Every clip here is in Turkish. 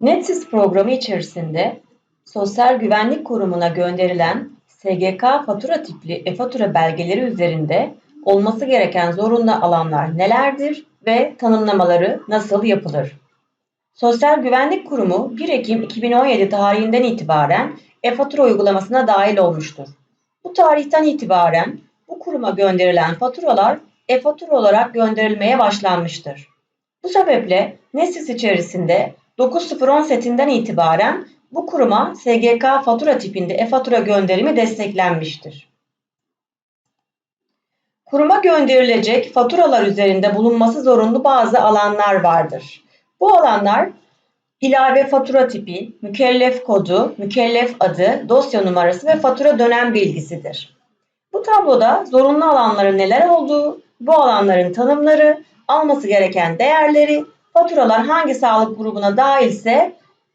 NetSys programı içerisinde Sosyal Güvenlik Kurumu'na gönderilen SGK fatura tipli e-fatura belgeleri üzerinde olması gereken zorunlu alanlar nelerdir ve tanımlamaları nasıl yapılır? Sosyal Güvenlik Kurumu 1 Ekim 2017 tarihinden itibaren e-fatura uygulamasına dahil olmuştur. Bu tarihten itibaren bu kuruma gönderilen faturalar e-fatura olarak gönderilmeye başlanmıştır. Bu sebeple NetSys içerisinde 9.010 setinden itibaren bu kuruma SGK fatura tipinde e-fatura gönderimi desteklenmiştir. Kuruma gönderilecek faturalar üzerinde bulunması zorunlu bazı alanlar vardır. Bu alanlar ilave fatura tipi, mükellef kodu, mükellef adı, dosya numarası ve fatura dönem bilgisidir. Bu tabloda zorunlu alanların neler olduğu, bu alanların tanımları, alması gereken değerleri, faturalar hangi sağlık grubuna dahilse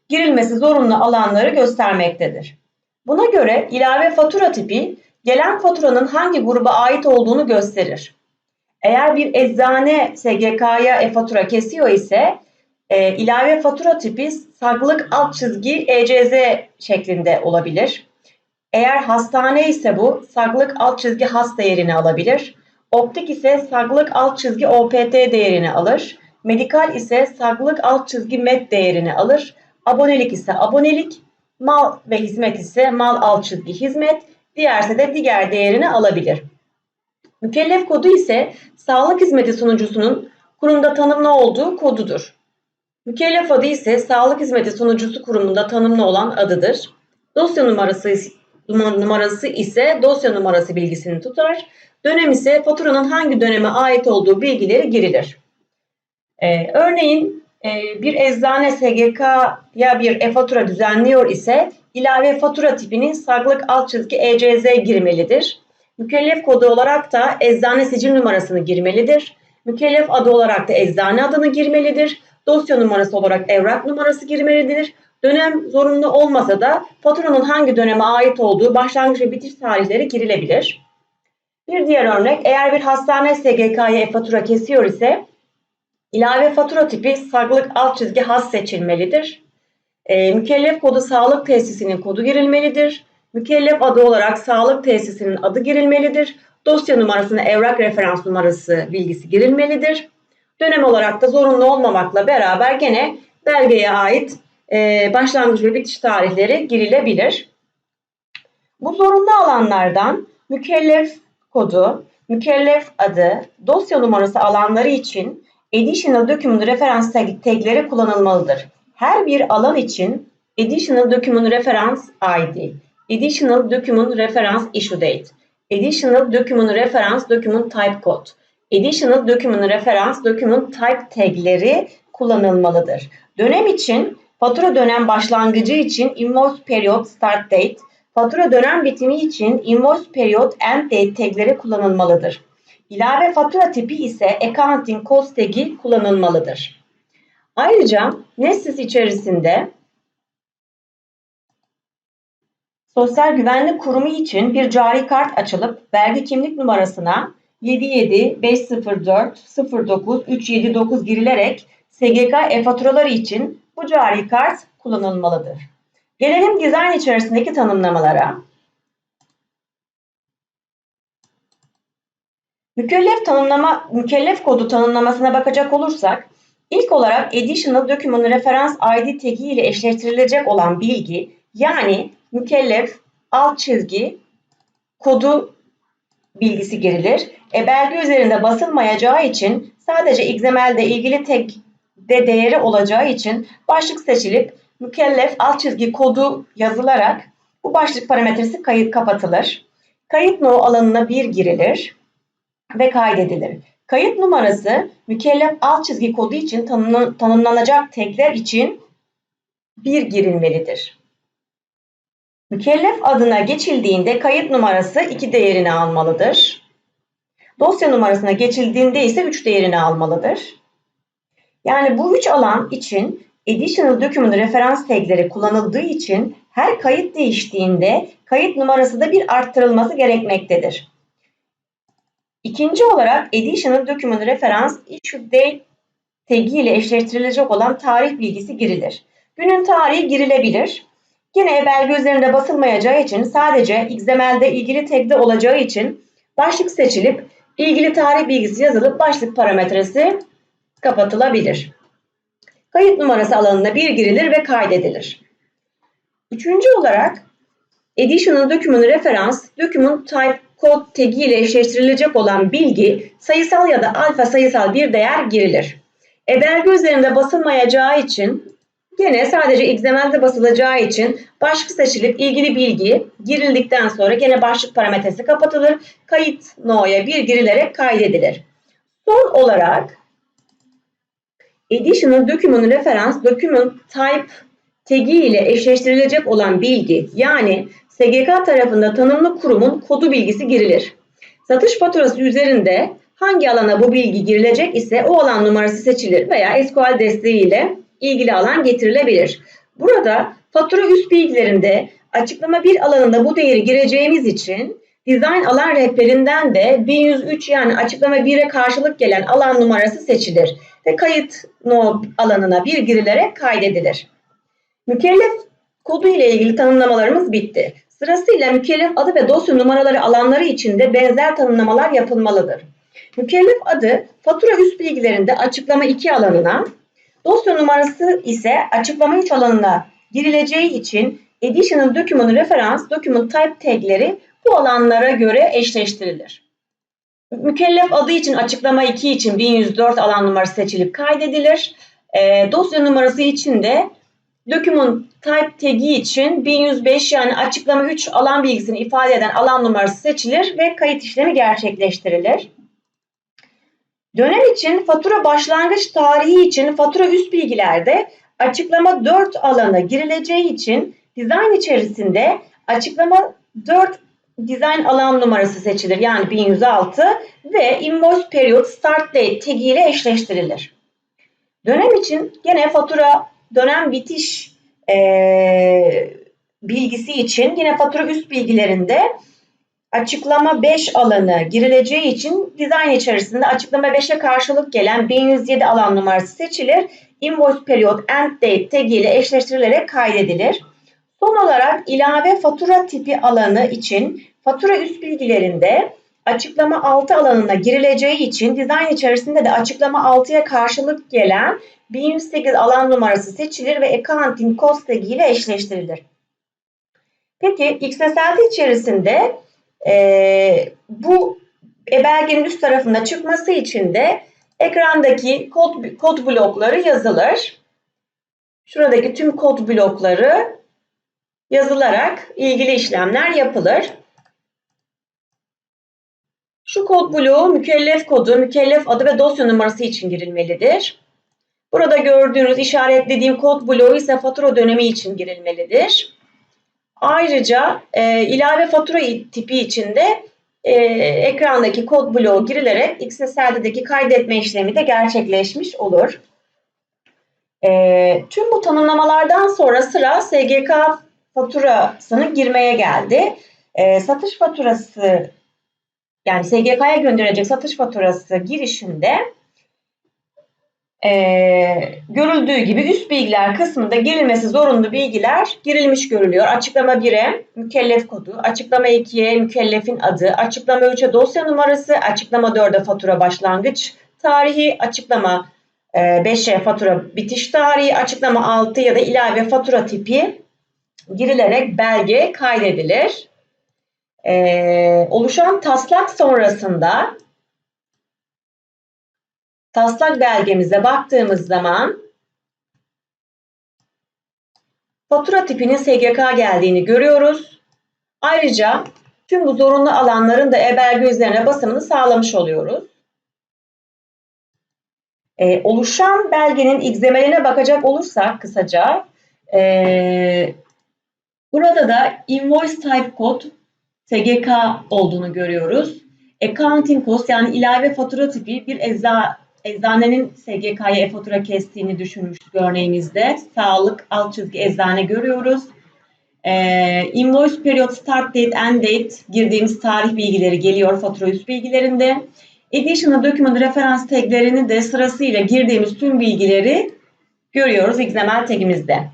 girilmesi zorunlu alanları göstermektedir. Buna göre ilave fatura tipi gelen faturanın hangi gruba ait olduğunu gösterir. Eğer bir eczane SGK'ya e-fatura kesiyor ise e, ilave fatura tipi saklık alt çizgi ECZ şeklinde olabilir. Eğer hastane ise bu saklık alt çizgi has değerini alabilir. Optik ise saklık alt çizgi OPT değerini alır. Medikal ise saklık alt çizgi MED değerini alır. Abonelik ise abonelik, mal ve hizmet ise mal alt çizgi hizmet, diğerse de diğer değerini alabilir. Mükellef kodu ise sağlık hizmeti sunucusunun kurumda tanımlı olduğu kodudur. Mükellef adı ise sağlık hizmeti sunucusu kurumunda tanımlı olan adıdır. Dosya numarası numarası ise dosya numarası bilgisini tutar. Dönem ise faturanın hangi döneme ait olduğu bilgileri girilir. Ee, örneğin e, bir eczane SGK'ya bir e-fatura düzenliyor ise ilave fatura tipinin saklık alt çizgi ECZ girmelidir. Mükellef kodu olarak da eczane sicil numarasını girmelidir. Mükellef adı olarak da eczane adını girmelidir. Dosya numarası olarak evrak numarası girmelidir. Dönem zorunlu olmasa da faturanın hangi döneme ait olduğu başlangıç ve bitiş tarihleri girilebilir. Bir diğer örnek eğer bir hastane SGK'ya e-fatura kesiyor ise ilave fatura tipi saklık alt çizgi has seçilmelidir. E, mükellef kodu sağlık tesisinin kodu girilmelidir. Mükellef adı olarak sağlık tesisinin adı girilmelidir. Dosya numarasına evrak referans numarası bilgisi girilmelidir. Dönem olarak da zorunlu olmamakla beraber gene belgeye ait e, başlangıç ve bitiş tarihleri girilebilir. Bu zorunlu alanlardan mükellef kodu, mükellef adı, dosya numarası alanları için Additional Document Reference tag, tagleri kullanılmalıdır. Her bir alan için Additional Document Reference ID, Additional Document Reference Issue Date, Additional Document Reference Document Type Code, Additional Document Reference Document Type tagleri kullanılmalıdır. Dönem için fatura dönem başlangıcı için Invoice Period Start Date, fatura dönem bitimi için Invoice Period End Date tagleri kullanılmalıdır. İlave fatura tipi ise Accounting Cost tagi kullanılmalıdır. Ayrıca NetSys içerisinde Sosyal Güvenlik Kurumu için bir cari kart açılıp vergi kimlik numarasına 77-504-09-379 girilerek SGK e-faturaları için bu cari kart kullanılmalıdır. Gelelim dizayn içerisindeki tanımlamalara. Mükellef tanımlama, mükellef kodu tanımlamasına bakacak olursak, ilk olarak Additional Document Reference ID tagi ile eşleştirilecek olan bilgi, yani mükellef alt çizgi kodu bilgisi girilir. E, belge üzerinde basılmayacağı için sadece XML'de ilgili tek de değeri olacağı için başlık seçilip mükellef alt çizgi kodu yazılarak bu başlık parametresi kayıt kapatılır. Kayıt no alanına 1 girilir ve kaydedilir. Kayıt numarası mükellef alt çizgi kodu için tanımlanacak tekler için 1 girilmelidir. Mükellef adına geçildiğinde kayıt numarası 2 değerini almalıdır. Dosya numarasına geçildiğinde ise 3 değerini almalıdır. Yani bu üç alan için Additional Document referans tagleri kullanıldığı için her kayıt değiştiğinde kayıt numarası da bir arttırılması gerekmektedir. İkinci olarak Additional Document Reference Issue Date tagi ile eşleştirilecek olan tarih bilgisi girilir. Günün tarihi girilebilir. Yine belge üzerinde basılmayacağı için sadece XML'de ilgili tag'de olacağı için başlık seçilip ilgili tarih bilgisi yazılıp başlık parametresi kapatılabilir. Kayıt numarası alanına bir girilir ve kaydedilir. Üçüncü olarak Additional Document Reference, Document Type Code tagi ile eşleştirilecek olan bilgi sayısal ya da alfa sayısal bir değer girilir. E belge üzerinde basılmayacağı için Gene sadece XML'de basılacağı için başlık seçilip ilgili bilgi girildikten sonra gene başlık parametresi kapatılır. Kayıt no'ya bir girilerek kaydedilir. Son olarak Additional Document Reference Document Type tagi ile eşleştirilecek olan bilgi yani SGK tarafında tanımlı kurumun kodu bilgisi girilir. Satış faturası üzerinde hangi alana bu bilgi girilecek ise o alan numarası seçilir veya SQL desteğiyle ilgili alan getirilebilir. Burada fatura üst bilgilerinde açıklama bir alanında bu değeri gireceğimiz için dizayn alan rehberinden de 1103 yani açıklama 1'e karşılık gelen alan numarası seçilir ve kayıt no alanına bir girilerek kaydedilir. Mükellef kodu ile ilgili tanımlamalarımız bitti. Sırasıyla mükellef adı ve dosya numaraları alanları için de benzer tanımlamalar yapılmalıdır. Mükellef adı fatura üst bilgilerinde açıklama 2 alanına, Dosya numarası ise açıklama 3 alanına girileceği için Additional Document Reference Document Type tagleri bu alanlara göre eşleştirilir. Mükellef adı için açıklama 2 için 1104 alan numarası seçilip kaydedilir. E, dosya numarası için de Document Type tagi için 1105 yani açıklama 3 alan bilgisini ifade eden alan numarası seçilir ve kayıt işlemi gerçekleştirilir. Dönem için fatura başlangıç tarihi için fatura üst bilgilerde açıklama 4 alana girileceği için dizayn içerisinde açıklama 4 dizayn alan numarası seçilir. Yani 1106 ve invoice period start date tagi ile eşleştirilir. Dönem için gene fatura dönem bitiş e, bilgisi için yine fatura üst bilgilerinde açıklama 5 alanı girileceği için dizayn içerisinde açıklama 5'e karşılık gelen 1107 alan numarası seçilir. Invoice period end date tag ile eşleştirilerek kaydedilir. Son olarak ilave fatura tipi alanı için fatura üst bilgilerinde açıklama 6 alanına girileceği için dizayn içerisinde de açıklama 6'ya karşılık gelen 1108 alan numarası seçilir ve accounting cost tag ile eşleştirilir. Peki XSLT içerisinde e, bu belgenin üst tarafında çıkması için de ekrandaki kod, kod blokları yazılır. Şuradaki tüm kod blokları yazılarak ilgili işlemler yapılır. Şu kod bloğu mükellef kodu, mükellef adı ve dosya numarası için girilmelidir. Burada gördüğünüz işaretlediğim kod bloğu ise fatura dönemi için girilmelidir. Ayrıca e, ilave fatura tipi içinde e, ekrandaki kod bloğu girilerek XSL'deki kaydetme işlemi de gerçekleşmiş olur. E, tüm bu tanımlamalardan sonra sıra SGK faturasını girmeye geldi. E, satış faturası yani SGK'ya gönderecek satış faturası girişinde e, görüldüğü gibi üst bilgiler kısmında girilmesi zorunlu bilgiler girilmiş görülüyor. Açıklama 1'e mükellef kodu, açıklama 2'ye mükellefin adı, açıklama 3'e dosya numarası, açıklama 4'e fatura başlangıç tarihi, açıklama 5'e fatura bitiş tarihi, açıklama 6 ya da ilave fatura tipi girilerek belge kaydedilir. Ee, oluşan taslak sonrasında taslak belgemize baktığımız zaman fatura tipinin SGK geldiğini görüyoruz. Ayrıca tüm bu zorunlu alanların da e-belge üzerine basımını sağlamış oluyoruz. Ee, oluşan belgenin XML'ine bakacak olursak kısaca e, burada da invoice type code SGK olduğunu görüyoruz. Accounting cost yani ilave fatura tipi bir ecza eczanenin SGK'ya e-fatura kestiğini düşünmüştük örneğimizde. Sağlık alt çizgi eczane görüyoruz. Ee, invoice period start date end date girdiğimiz tarih bilgileri geliyor fatura üst bilgilerinde. Additional document referans taglerini de sırasıyla girdiğimiz tüm bilgileri görüyoruz XML tagimizde.